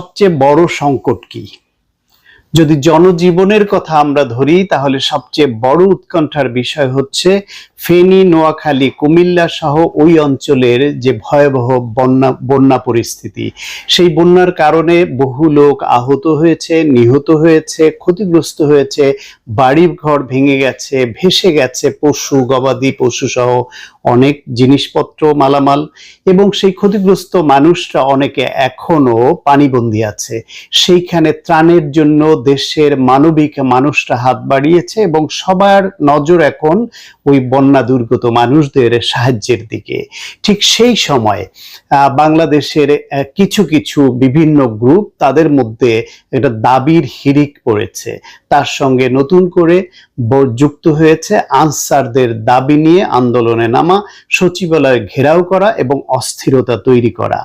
সবচেয়ে বড় সংকট কি? যদি জনজীবনের কথা আমরা ধরি, তাহলে সবচেয়ে বড় উৎকণ্ঠার বিষয় হচ্ছে ফেনী, নোয়াখালী, কুমিল্লা সহ ওই অঞ্চলের যে ভয়াবহ বন্যা বন্যা পরিস্থিতি। সেই বন্যার কারণে বহু লোক আহত হয়েছে, নিহত হয়েছে, ক্ষতিগ্রস্ত হয়েছে বাড়ি ঘর ভেঙে গেছে, ভেসে গেছে পশু, গবাদি পশু সহ অনেক জিনিসপত্র, মালামাল এবং সেই ক্ষতিগ্রস্ত মানুষরা অনেকে এখনও পানিবন্দী আছে। সেইখানে ত্রাণের জন্য দেশের মানবিক মানুষরা হাত বাড়িয়েছে এবং সবার নজর এখন ওই বন্যা দুর্গত মানুষদের সাহায্যের দিকে। ঠিক সেই সময় বাংলাদেশের কিছু কিছু বিভিন্ন গ্রুপ তাদের মধ্যে একটা দাবির হিরিক পড়েছে। তার সঙ্গে নতুন করে যুক্ত হয়েছে আনসারদের দাবি নিয়ে আন্দোলনে নামা, সচিবালয় ঘেরাও করা এবং অস্থিরতা তৈরি করা।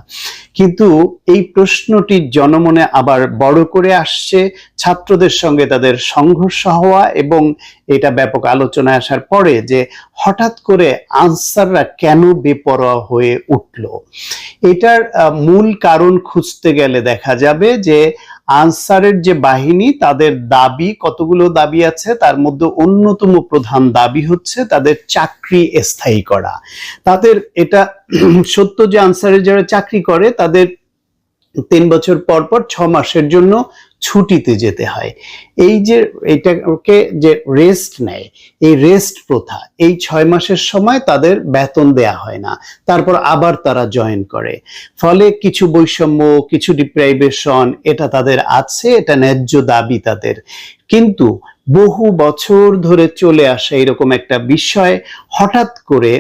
কিন্তু এই প্রশ্নটি জনমনে আবার বড় করে আসছে ছাত্রদের সঙ্গে তাদের সংঘর্ষ হওয়া এবং এটা ব্যাপক আলোচনায় আসার পরে যে হঠাৎ করে আনসাররা কেন বেপরোয়া হয়ে উঠল। এটার মূল কারণ খুঁজতে গেলে দেখা যাবে যে আনসারের যে বাহিনী, তাদের দাবি কতগুলো দাবি আছে, তার মধ্যে অন্যতম প্রধান দাবি হচ্ছে তাদের চাকরি স্থায়ী করা। তাদের এটা সত্য যে আনসারের যারা চাকরি করে, তাদের তিন বছর পর পর ছ মাসের জন্য ছুটিতে যেতে হয়। এই যে এটাকে যে রেস্ট নেয়, এই রেস্ট প্রথা, এই ছয় মাসের সময় তাদের বেতন দেয়া হয় না। তারপর আবার তারা জয়েন করে। ফলে কিছু বৈষম্য, কিছু ডিপ্রাইভেশন এটা তাদের আছে, এটা ন্যায্য দাবি তাদের। কিন্তু বহু বছর ধরে চলে আসা এরকম একটা বিষয় হঠাৎ করে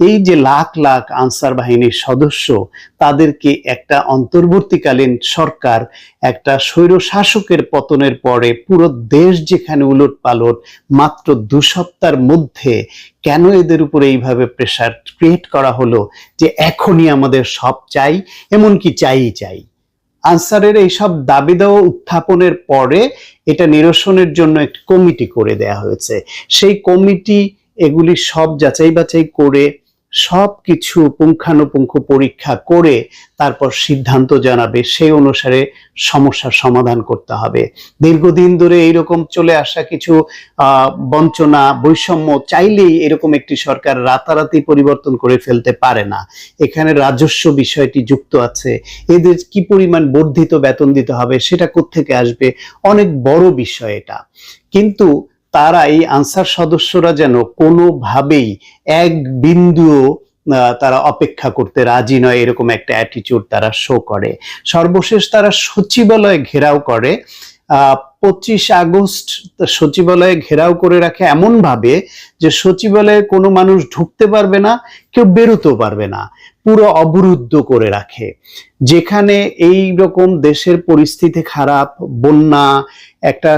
এই যে লাখ লাখ আনসার বাহিনীর সদস্য, তাদেরকে একটা অন্তর্বর্তীকালীন সরকার, একটা স্বৈর শাসকের পতনের পরে পুরো দেশ যেখানে উলট পালট মাত্র দু সপ্তাহের মধ্যে কেন এদের উপরে এইভাবে প্রেসার ক্রিয়েট করা হলো যে এখনই আমাদের সব চাই, এমনকি চাই চাই? আনসারের এইসব দাবি দেওয়া উত্থাপনের পরে এটা নিরসনের জন্য একটি কমিটি করে দেয়া হয়েছে। সেই কমিটি এগুলি সব যাচাই বাছাই করে সব কিছু পুঙ্খানুপুঙ্খ পরীক্ষা করে তারপর সিদ্ধান্ত জানাবে, সেই অনুসারে সমস্যার সমাধান করতে হবে। দীর্ঘদিন ধরে এইরকম চলে আসা কিছু বঞ্চনা, বৈষম্য চাইলেই এরকম একটি সরকার রাতারাতি পরিবর্তন করে ফেলতে পারে না। এখানে রাজস্ব বিষয়টি যুক্ত আছে। এদের কি পরিমাণ বর্ধিত বেতন দিতে হবে, সেটা কোত্থেকে আসবে? অনেক বড় বিষয় এটা। কিন্তু তারা এই আনসার সদস্যরা যেন কোনোভাবেই এক বিন্দুও তারা অপেক্ষা করতে রাজি নয়, এরকম একটা অ্যাটিটিউড তারা শো করে। সর্বশেষ তারা সচিবালয় ঘেরাও করে। পঁচিশ আগস্ট সচিবালয়ে ঘেরাও করে রাখে এমনভাবে যে সচিবালয়ে কোনো মানুষ ঢুকতে পারবে না, কেউ বেরোতেও পারবে না। পুরো অবরুদ্ধ করে রাখে। যেখানে এই রকম দেশের পরিস্থিতি খারাপ, বন্যা, একটা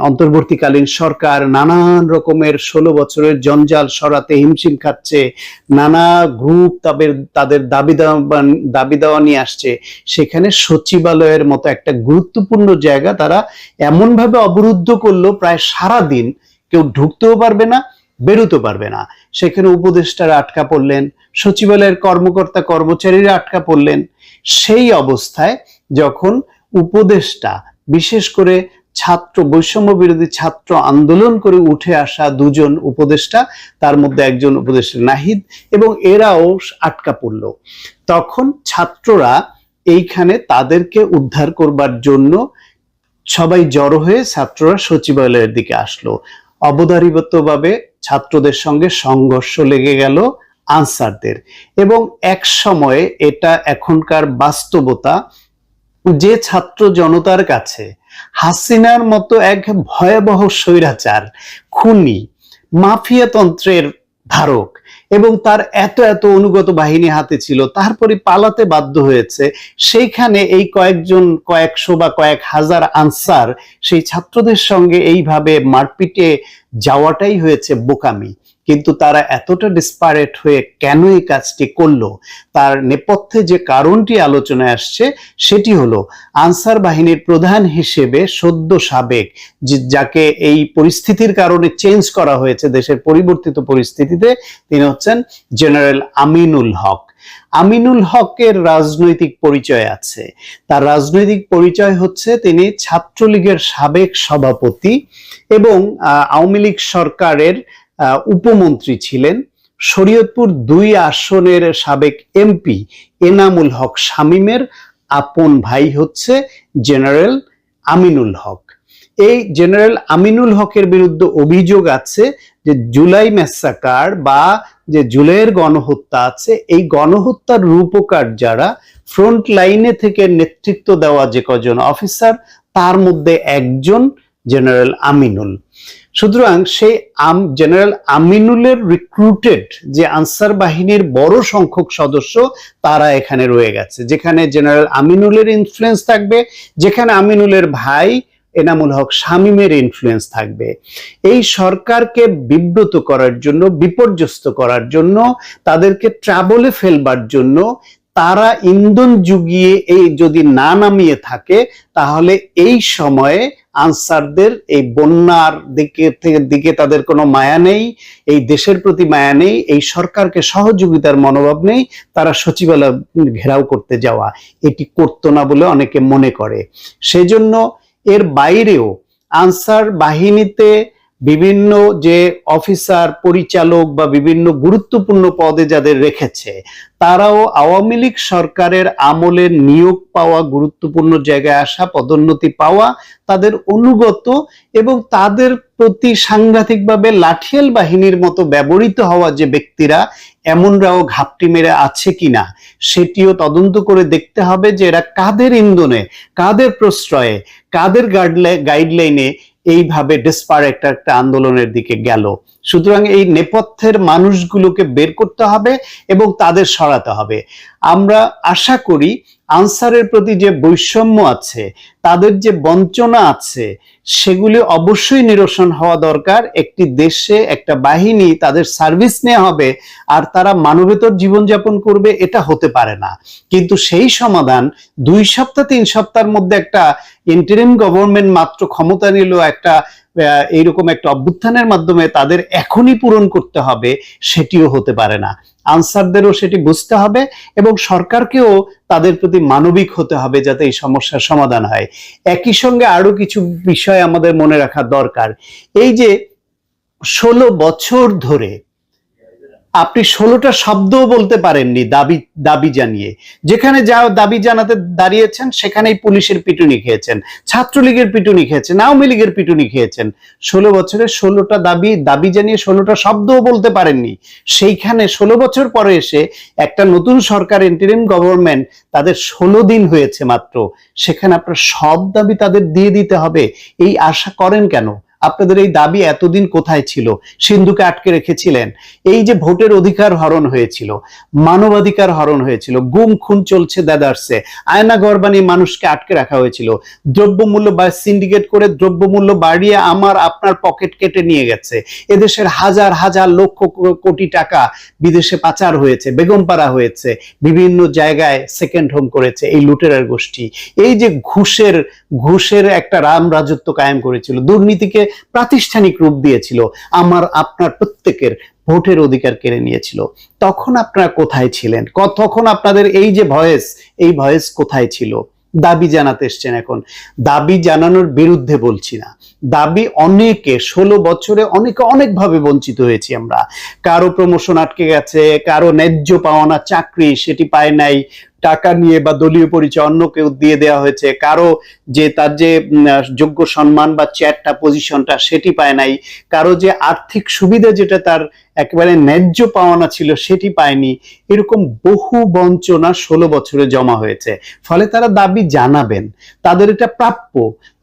অন্তর্বর্তীকালীন সরকার, নানান রকমের ষোলো বছরের জঞ্জাল সরাতে হিমশিম খাচ্ছে, নানা গ্রুপ তাদের তাদের দাবি দাবি দেওয়া নিয়ে আসছে। সেখানে সচিবালয়ের মতো একটা গুরুত্বপূর্ণ জায়গা তারা এমনভাবে অবরুদ্ধ করল প্রায় সারা দিন কেউ ঢুকতেও পারবে না বেরোতে পারবে না। সেখানে উপদেষ্টারা আটকা পড়লেন, সচিবালয়ের কর্মকর্তা কর্মচারীরা আটকা পড়লেন। সেই অবস্থায় যখন উপদেষ্টা, বিশেষ করে ছাত্র, বৈষম্য বিরোধী ছাত্র আন্দোলন করে উঠে আসা দুজন উপদেষ্টা, তার মধ্যে একজন উপদেষ্টা নাহিদ এবং এরাও আটকা পড়ল। তখন ছাত্ররা এইখানে তাদেরকে উদ্ধার করবার জন্য সবাই জড়ো হয়ে ছাত্ররা সচিবালয়ের দিকে আসলো। অবধারিতভাবে ছাত্রদের সঙ্গে সংঘর্ষ লেগে গেল আনসারদের। এবং এক সময়ে এটা এখনকার বাস্তবতা, যে ছাত্র জনতার কাছে হাসিনার মতো এক ভয়াবহ স্বৈরাচার, খুনি, মাফিয়াতন্ত্রের ধারক। এবং তার এত এত অনুগত বাহিনী হাতে ছিল তারপরে পালাতে বাধ্য হয়েছে। সেইখানে এই কয়েকজন, কয়েকশো বা কয়েক হাজার আনসার সেই ছাত্রদের সঙ্গে এইভাবে মারপিটে যাওয়াটাই হয়েছে বোকামি। কিন্তু তারা এতটা ডিসপারেট হয়ে কেন এই কাজটি করল? তার নেপথ্যে যে কারণটি আলোচনায় আসছে, সেটি হলো আনসার বাহিনীর প্রধান হিসেবে সদ্য সাবেক যাকে এই পরিস্থিতির কারণে চেঞ্জ করা হয়েছে দেশের পরিবর্তিত পরিস্থিতিতে, তিনি হচ্ছেন জেনারেল আমিনুল হক। আমিনুল হকের রাজনৈতিক পরিচয় আছে। তার রাজনৈতিক পরিচয় হচ্ছে তিনি ছাত্রলীগের সাবেক সভাপতি এবং আওয়ামী লীগ সরকারের উপমন্ত্রী ছিলেন শরীয়তপুর দুই আসনের সাবেক এমপি এনামুল হক শামীমের আপন ভাই হচ্ছে জেনারেল আমিনুল হক। এই জেনারেল আমিনুল হকের বিরুদ্ধে অভিযোগ আছে যে জুলাই ম্যাসাকার বা যে জুলাইয়ের গণহত্যা আছে, এই গণহত্যার রূপকার যারা ফ্রন্ট লাইনে থেকে নেতৃত্ব দেওয়া যে কজন অফিসার, তার মধ্যে একজন জেনারেল আমিনুল। সুতরাং সেই আম জেনারেল আমিনুলের রিক্রুটেড যে আনসার বাহিনীর বড় সংখ্যক সদস্য, তারা এখানে রয়ে গেছে। যেখানে জেনারেল আমিনুলের ইনফ্লুয়েন্স থাকবে, যেখানে আমিনুলের ভাই এনামুল হক শামীমের ইনফ্লুয়েন্স থাকবে। এই সরকারকে বিব্রত করার জন্য, বিপর্যস্ত করার জন্য, তাদেরকে ট্রাবলে ফেলবার জন্য তারা ইন্ধন জুগিয়ে এই যদি না নামিয়ে থাকে, তাহলে এই সময়ে আনসারদের এই বন্যার দিকে দিকে তাদের কোনো মায়া নেই, এই দেশের প্রতি মায়া নেই, এই সরকারকে সহযোগিতার মনোভাব নেই, তারা সচিবালয় ঘেরাও করতে যাওয়া। এটি করতো না বলে অনেকে মনে করে। সেজন্য এর বাইরেও আনসার বাহিনীতে বিভিন্ন যে অফিসার, পরিচালক বা বিভিন্ন গুরুত্বপূর্ণ পদে যাদের রেখেছে, তারাও আওয়ামী লীগ সরকারের আমলে নিয়োগ পাওয়া, গুরুত্বপূর্ণ জায়গায় আসা, পদোন্নতি পাওয়া তাদের অনুগত এবং তাদের প্রতি সাংঘাতিকভাবে লাঠিয়াল বাহিনীর মতো ব্যবহৃত হওয়া যে ব্যক্তিরা, এমনরাও ঘাপটি মেরে আছে কিনা, সেটিও তদন্ত করে দেখতে হবে যে এরা কাদের ইন্ধনে, কাদের প্রশ্রয়ে, কাদের গাইডলাইনে এইভাবে ডিসপার একটা একটা আন্দোলনের দিকে গেল। সুতরাং এই নেপথ্যের মানুষগুলোকে বের করতে হবে এবং তাদের সরাতে হবে। আমরা আশা করি আনসারের প্রতি যে বৈষম্য আছে তাদের যে বঞ্চনা আছে, সেগুলি অবশ্যই নিরসন হওয়া দরকার। একটি দেশে একটা বাহিনী তাদের সার্ভিস নেওয়া হবে আর তারা মানবেতর জীবনযাপন করবে, এটা হতে পারে না। কিন্তু সেই সমাধান দুই সপ্তাহ, তিন সপ্তাহের মধ্যে একটা ইন্টারিম গভর্নমেন্ট মাত্র ক্ষমতা নিল, একটা এইরকম একটা অভ্যুত্থানের মাধ্যমে তাদের এখনই পূরণ করতে হবে, সেটিও হতে পারে না। আনসারদেরও সেটি বুঝতে হবে এবং সরকারকেও তাদের প্রতি মানবিক হতে হবে যাতে এই সমস্যার সমাধান হয়। একই সঙ্গে আরও কিছু বিষয় আমাদের মনে রাখা দরকার। এই যে ষোলো বছর ধরে আপনি ষোলোটা শব্দও বলতে পারেননি দাবি দাবি জানিয়ে। যেখানে যা দাবি জানাতে দাঁড়িয়েছেন, সেখানেই পুলিশের পিটুনি খেয়েছেন, ছাত্রলীগের পিটুনি খেয়েছেন, আওয়ামী লীগের পিটুনি খেয়েছেন। ষোলো বছরে ষোলোটা দাবি দাবি জানিয়ে ষোলোটা শব্দও বলতে পারেননি। সেইখানে ষোলো বছর পরে এসে একটা নতুন সরকার ইন্টারিম গভর্নমেন্ট তাদের ষোলো দিন হয়েছে মাত্র। সেখানে আপনার সব দাবি তাদের দিয়ে দিতে হবে। এই আশা করেন কেন? আপনাদের এই দাবি এতদিন কোথায় ছিল? সিন্ধুকে আটকে রেখেছিলেন। এই যে ভোটের অধিকার হরণ হয়েছিল, মানবাধিকার হরণ হয়েছিল, গুম খুন চলছে দাদার্সে, আয়না বানিয়ে মানুষকে আটকে রাখা হয়েছিল, দ্রব্যমূল্য বা সিন্ডিকেট করে দ্রব্যমূল্য বাড়িয়ে আমার, আপনার পকেট কেটে নিয়ে গেছে। এদেশের হাজার হাজার লক্ষ কোটি টাকা বিদেশে পাচার হয়েছে, বেগমপাড়া হয়েছে, বিভিন্ন জায়গায় সেকেন্ড হোম করেছে এই লুটেরার গোষ্ঠী। এই যে ঘুষের ঘুষের একটা রাম রাজত্ব কায়েম করেছিল, দুর্নীতিকে প্রাতিষ্ঠানিক রূপ দিয়েছিল, আমার আপনার প্রত্যেকের ভোটের অধিকার কেড়ে নিয়েছিল। তখন আপনারা কোথায় ছিলেন? তখন আপনাদের এই যে ভয়েস, এই ভয়েস কোথায় ছিল? দাবি জানাতে এসছেন এখন। দাবি জানানোর বিরুদ্ধে বলছি না। দাবি অনেকে, ষোলো বছরে অনেকে অনেকভাবে বঞ্চিত হয়েছি আমরা। কারও প্রমোশন আটকে গেছে, কারও ন্যায্য পাওনা, চাকরি সেটি পায় নাই টাকা নিয়ে বা দলীয় পরিচয় অন্য কেউ দিয়ে দেওয়া হয়েছে, কারও যে তার যে যোগ্য সম্মান বা চেয়ারটা পজিশনটা সেটি পায় নাই, কারও যে আর্থিক সুবিধা যেটা তার একেবারে ন্যায্য পাওনা ছিল সেটি পায়নি, এরকম বহু বঞ্চনা ষোলো বছরে জমা হয়েছে। ফলে তারা দাবি জানাবেন, তাদের এটা প্রাপ্য,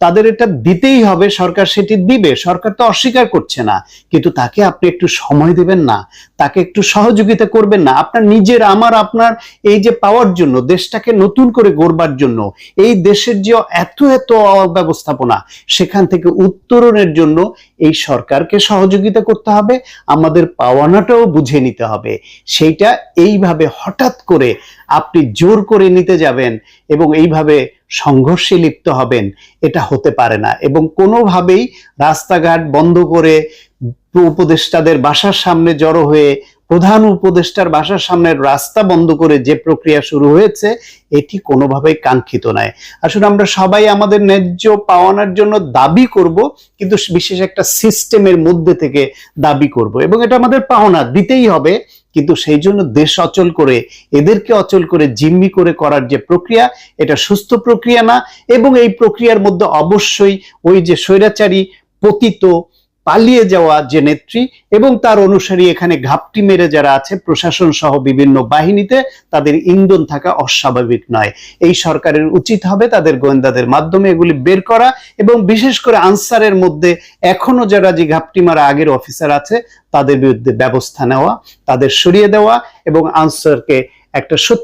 তাদের এটা দিতেই হবে, সরকার সেটি দিবে, সরকার তো অস্বীকার করছে না, কিন্তু তাকে আপনি একটু সময় দেবেন না, তাকে একটু সহযোগিতা করবেন না, আপনার নিজের, আমার, আপনার এই যে পাওয়ার জন্য দেশটাকে নতুন করে গড়বার জন্য, এই দেশের যে এত এত অব্যবস্থাপনা সেখান থেকে উত্তরণের জন্য এই সরকারকে সহযোগিতা করতে হবে, আমাদের পাওয়ানাটাও বুঝে নিতে হবে। সেইটা এইভাবে হঠাৎ করে আপনি জোর করে নিতে যাবেন এবং এইভাবে সংঘর্ষে লিপ্ত হবেন, এটা হতে পারে না। এবং কোনোভাবেই রাস্তাঘাট বন্ধ করে উপদেষ্টাদের বাসার সামনে জড়ো হয়ে প্রধান উপদেষ্টার বাসার সামনের রাস্তা বন্ধ করে যে প্রক্রিয়া শুরু হয়েছে, এটি কোনোভাবেই কাঙ্ক্ষিত নয়। আসলে আমরা সবাই আমাদের ন্যায্য পাওয়ানোর জন্য দাবি করব, কিন্তু বিশেষ একটা সিস্টেমের মধ্যে থেকে দাবি করব। এবং এটা আমাদের পাওনা, দিতেই হবে, কিন্তু সেই জন্য দেশ অচল করে, এদেরকে অচল করে জিম্মি করে করার যে প্রক্রিয়া, এটা সুস্থ প্রক্রিয়া না, এবং এই প্রক্রিয়ার মধ্যে অবশ্যই ওই যে স্বৈরাচারী পতিত পালিয়ে যাওয়া যে নেত্রী এবং তার অনুসারী এখানে ঘাপটি মেরে যারা আছে, প্রশাসন সহ বিভিন্ন বাহিনীতে তাদের ইন্ধন থাকা অস্বাভাবিক নয়। এই সরকারের উচিত হবে তাদের গোয়েন্দাদের মাধ্যমে এগুলি বের করা এবং বিশেষ করে আনসারের মধ্যে এখনও যারা যে ঘাপটি মারা আগের অফিসার আছে, তাদের বিরুদ্ধে ব্যবস্থা নেওয়া, তাদের সরিয়ে দেওয়া এবং আনসারকে একটা সত্য